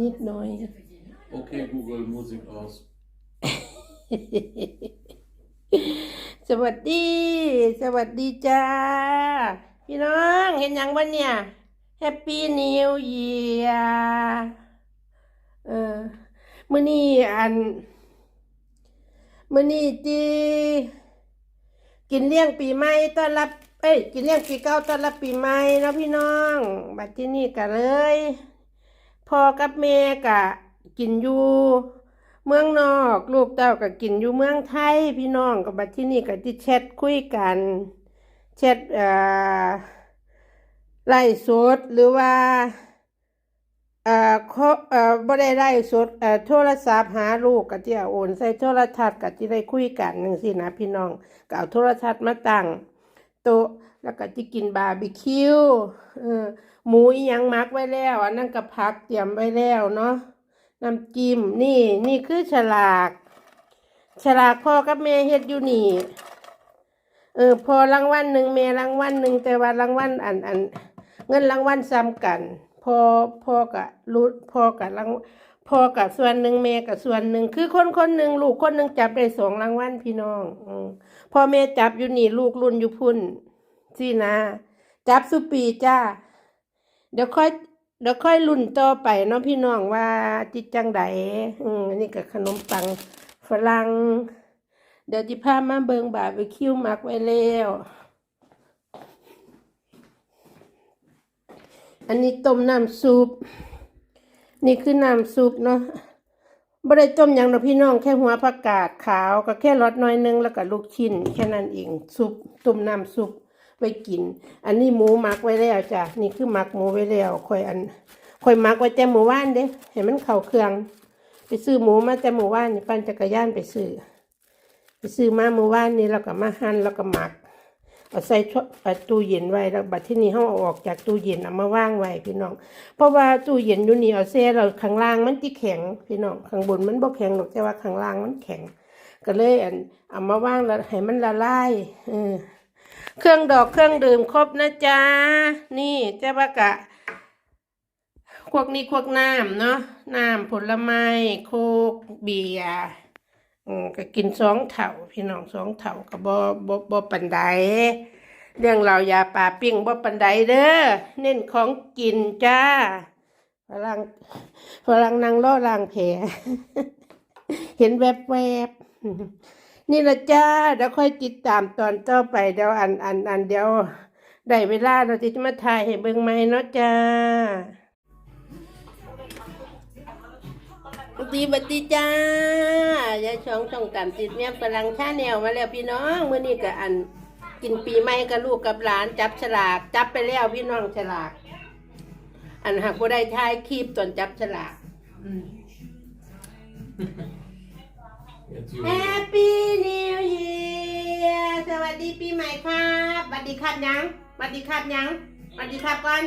นิดหน่อย Okay, Google, Musik aus. สวัสดี สวัสดีจ้า พี่น้องเห็นยังวันเนี่ยแฮปปี้นิวเยียเออมื้อนี้อันมื้อนี้จีกินเลี้ยงปีใหม่ต้อนรับเอ้ยกินเลี้ยงปีเก่าต้อนรับปีใหม่เนาะพี่น้อง บัดที่นี่ก็เลย พ่อกับแม่ก็กินอยู่เมืองนอก ลูกเต้าก็กินอยู่เมืองไทย พี่น้องกับบัดที่นี่ก็ที่แชทคุยกันแชทเอ่อไล่สดหรือว่าเอ่อขอเอ่อบ่ได้ไล่สดเอ่อโทรศัพท์หาลูกก็ที่อาโอนใส่โทรทัศน์ก็ที่ได้คุยกันจังซี่นะพี่น้องก็เอาโทรทัศน์มาตั้งโต๊ะแล้วก็ที่กินบาร์บีคิวเออ หมูอียังมักไว้แล้ว อันนั้นก็พักเตรียมไว้แล้วเนาะน้ำจิ้มนี่นี่คือฉลาก ฉลากพ่อกับแม่เฮ็ดอยู่นี่เออพอรางวัลหนึ่งแม่รางวัลหนึ่งแต่ว่ารางวัลอันอันเงินรางวัลซ้ำกัน พอพ่อกับรู้พ่อกับรางพ่อกับส่วนหนึ่งแม่กับส่วนหนึ่งคือคนคนหนึ่งลูกคนหนึ่งจับได้สองรางวัลพี่น้องอพ่อแม่จับอยู่นี่ลูกรุ่นอยู่พุ่นสินะ จับสุปีจ้า เดี๋ยวค่อยเดี๋ยวค่อยลุ่นต่อไปเนาะพี่น้องว่าจิตจังใดอืมอันนี้ก็ขนมปังฝรั่งเดี๋ยวจิพามาเบิงบาร์บีคิวมักไว้แล้วอันนี้ต้มน้ำซุป นี่คือน้ำซุปเนาะบ่ได้ต้มหยังดอกพี่น้องแค่หัวผักกาดขาวก็แค่รสน้อยนึงแล้วก็ลูกชิ้น แค่นั้นเองซุปต้มน้ำซุป ไว้กิน อันนี้หมูหมักไว้แล้วจ้ะนี่คือหมักหมูไว้แล้วค่อยอันค่อยหมักไว้แต่หมูว่านเด้ให้มันเข้าเครื่อง ไปซื้อหมูมาแต่หมูว่านปั่นจักรยานไปซื้อไปซื้อมาหมูว่านนี่แล้วก็มาหั่นแล้วก็หมักเอาใส่ช่องตู้เย็นไว้แล้วบัดที่นี่เฮาเอาออกจากตู้เย็นเอามาวางไว้พี่น้อง เพราะว่าตู้เย็นอยู่นี่เอาแซ่เราข้างล่างมันที่แข็งพี่น้องข้างบนมันบ่แข็งหรอกแต่ว่าข้างล่างมันแข็ง ก็เลยอันเอามาวางแล้วให้มันละลายเออ เครื่องดอกเครื่องดื่มครบนะจ๊ะ นี่เจ้าว่ากะพวกนี้พวกน้ำเนาะน้ำผลไม้โคกเบียร์ก็กินสองเถาพี่น้องสองเถาก็บ่บ่บ่ปันไดเรื่องเรายาป่าปิ้งบ่ปันไดเด้อเน้นของกินจ้าฝรั่งฝรั่งนางล่อลางแผลเห็นแวบแวบ นี่ละจ้าเดี๋ยวค่อยติดตามตอนต่อไปเดี๋ยวอันอันอันเดี๋ยวได้เวลาเราจะมาถ่ายให้เบิ่งไหมเนาะจ้าสวัสดีสวัสดีจ้ายายช่องช่องตามติดเมียฝรั่งชาแนวมาแล้วพี่น้องเมื้อนี้ก็อันกินปีใหม่กับลูกกับหลานจับฉลาก จับไปแล้วพี่น้องฉลาก อันหากบ่ได้ทายคลิปตอนจับฉลาก Jetzt แฮปปี้นิวเยียร์สวัสดีปีใหม่ครับสวัสดีครับยังสวัสดีครับยังสวัสดีครับก่อน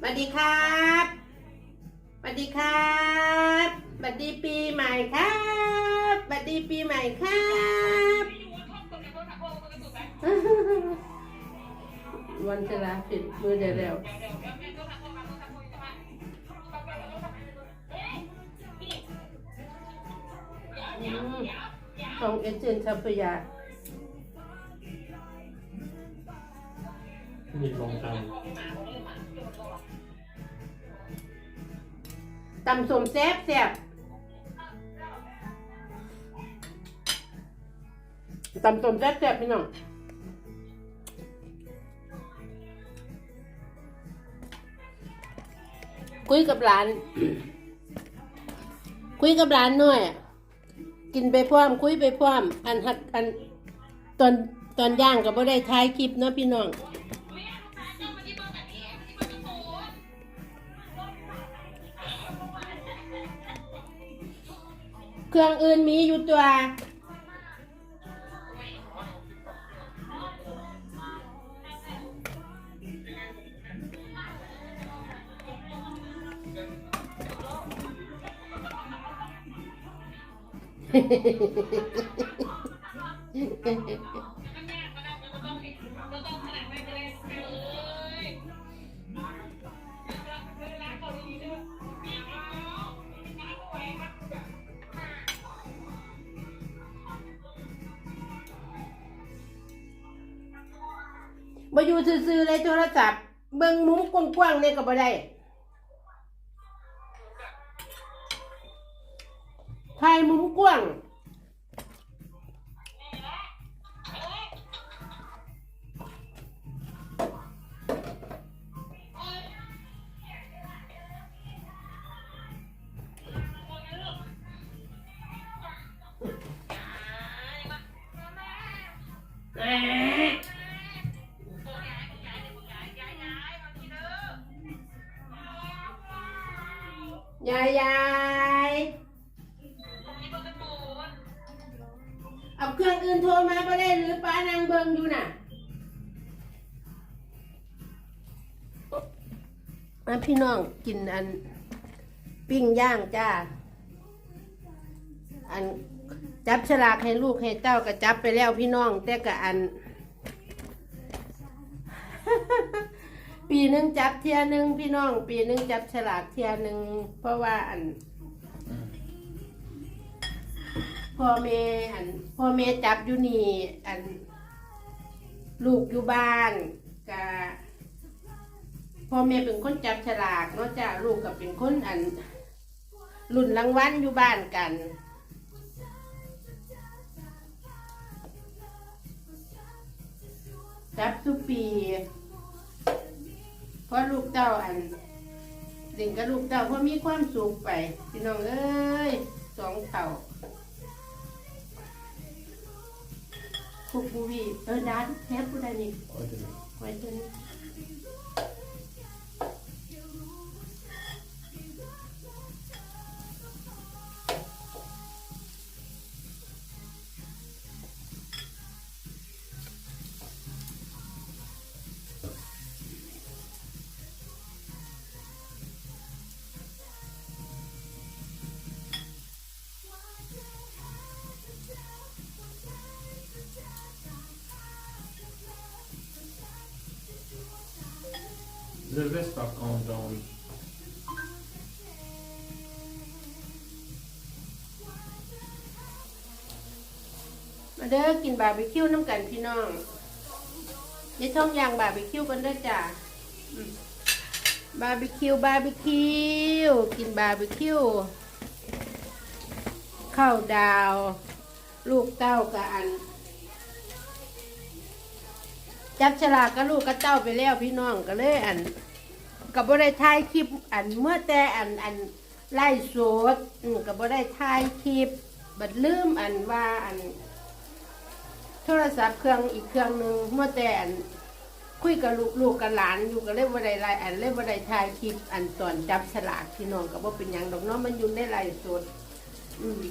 สวัสดีครับสวัสดีครับสวัสดีปีใหม่ครับสวัสดีปีใหม่ครับวันฉลากปิดมือเดียว ของเอเจนต์ทรัยา Nicht long time. ตำสมแซ่บแซ่บตำสมแซ่บแซ่บพี่น้องคุยกับหลาน คุยกับหลานหน่อย กินไปพร้อมคุยไปพร้อมอันหักอันตอนตอนย่างก็บ่ได้ท้ายคลิปเนาะพี่น้องเครื่องอื่นมีอยู่ตัว มาอยู่ซื่อๆเลยโทรศัพท์เบิ่งมุมกว้างๆเนี่ยก็บ่ได้ ยายยายเอาเครื่องอื่นโทรมาก็ได้หรือป้านางเบิงอยู่น่ะมาพี่น้องกินอันปิ้งย่างจ้า อัน จับฉลากให้ลูกให้เต้าก็จับไปแล้วพี่น้อง แต่ก็อัน ปีหนึ่งจับเทียหนึ่งพี่น้อง ปีหนึ่งจับฉลากเทียหนึ่งเพราะว่าอันพ่อแม่อันพ่อแม่จับอยู่นี่อัน ลูกอยู่บ้านกะพ่อแม่เป็นคนจับฉลากเนาะจ้าลูกกับเป็นคนอันรุ่นรางวัลอยู่บ้านกัน จับทุกปีเพราะลูกเต้าอันเด็กกับลูกเต้าเพราะมีความสุขไปพี่น้องเอ้ยสองเต่าคุกบูวีเออดานแทบผู้ใดนี่ Heute nicht. ไว้ตัวนี้ Silvester Countdown. มาเด้อกินบาร์บีคิวน้ำกันพี่น้องยายท่องยางบาร์บีคิวกันเด้อจ้ะบาร์บีคิวบาร์บีคิวกินบาร์บีคิวข้าวดาว ลูกเต้ากับอัน จับฉลากกับลูกกับเต้าไปแล้วพี่น้องก็เลยอัน กับบ่ได้ถ่ายคลิปอันเมื่อแต่อันอันไล่สดอืมกับบ่ได้ถ่ายคลิปบัดลืมอันว่าอัน โทรศัพท์เครื่องอีกเครื่องหนึ่งเมื่อแต่อันคุยกับลูกลูกกับหลานอยู่ก็เลยบ่ได้ไลน์อันเลยบ่ได้ถ่ายคลิปอันตอนจับฉลากพี่น้องก็บ่เป็นหยังดอกเนาะมันอยู่ในไลฟ์สด อืม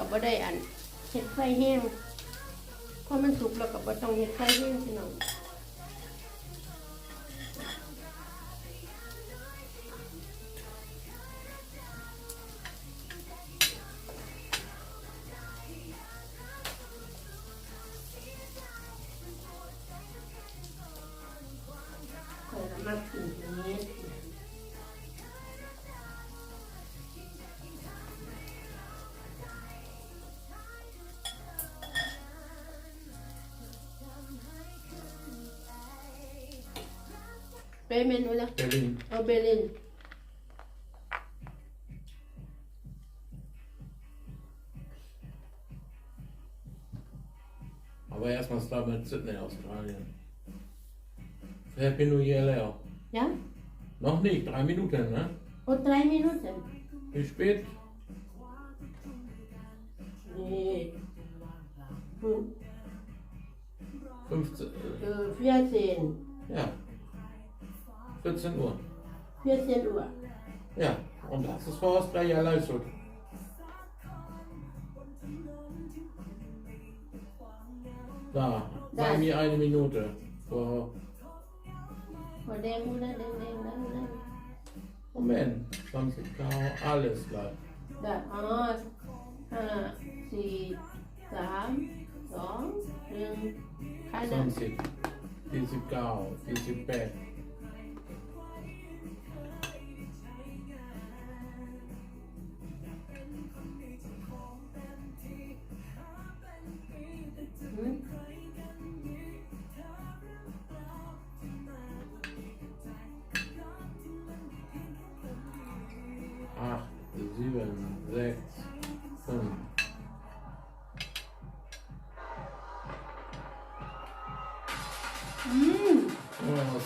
ก็บ่ได้อันเห็ดไฟแห้งเพราะมันสุกแล้วก็บ่ต้องเห็ดไฟแห้งพี่น้อง ไปเมนูแล้ว Berlin. เอาเบลิน Aber erstmal Start mit Sydney, Australien. Happy New Year, Leo. ยัง Noch nicht, drei Minuten, ne? โอ้ไตรมินุสัน Wie spät? นี่อืม 15. เออเฟียเซน Äh, ja. 14 Uhr. เฟียเซนอัว Ja, und das ist vor Australien Leistung. Da, Da. bei mir eine Minute. Vor หัวแดงมูนะแดงแดงนั่นนั่น Moment, 20 Grau, alles gleich. ได้อ๋อห้าสี่สาม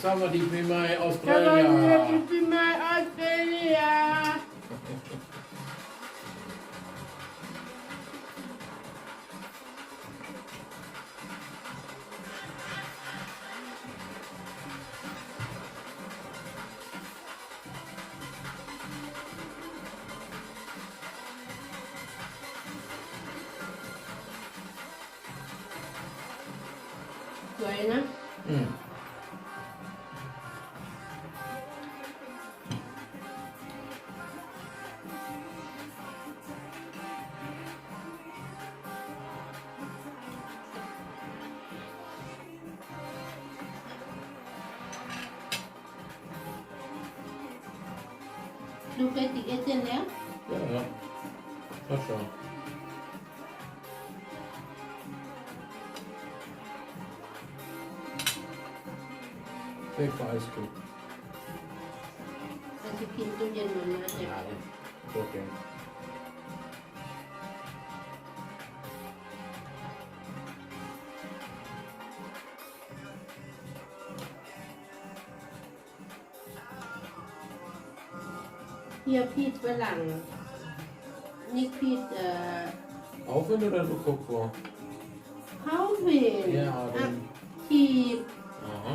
Somebody be my Australia. Somebody be my Australia. Bueno. Mm. Weg für Eiscreme. มันจะกินตู้เย็นเหมือนนะเนี่ย Nein, ist okay. เฮียพีดฝรั่งนี่พีดเอ่อ Aufwind oder du guckst vor? เขาเป็น Ja, อัก den. ทีบ Aha.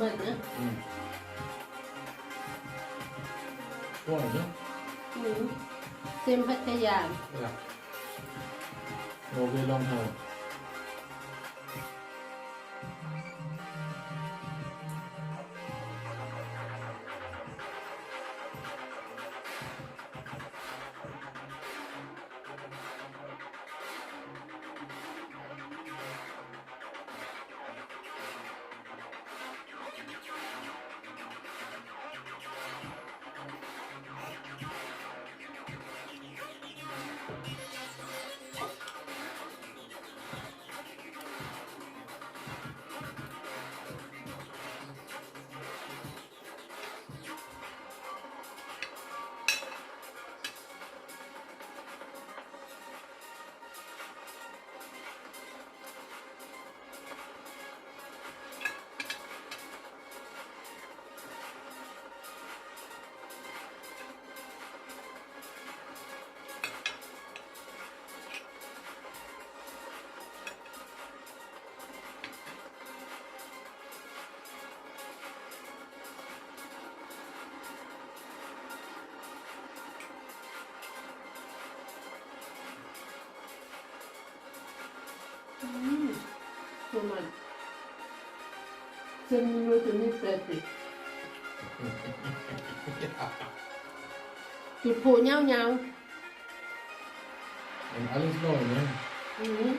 ว่าไอ Aha. นี่นี่คุกนี่พีดก่อนบุ้มบุ้ม so much. Send me to me, Patrick. จุดผูเงาเงา En alles neu, ne? ๆอืม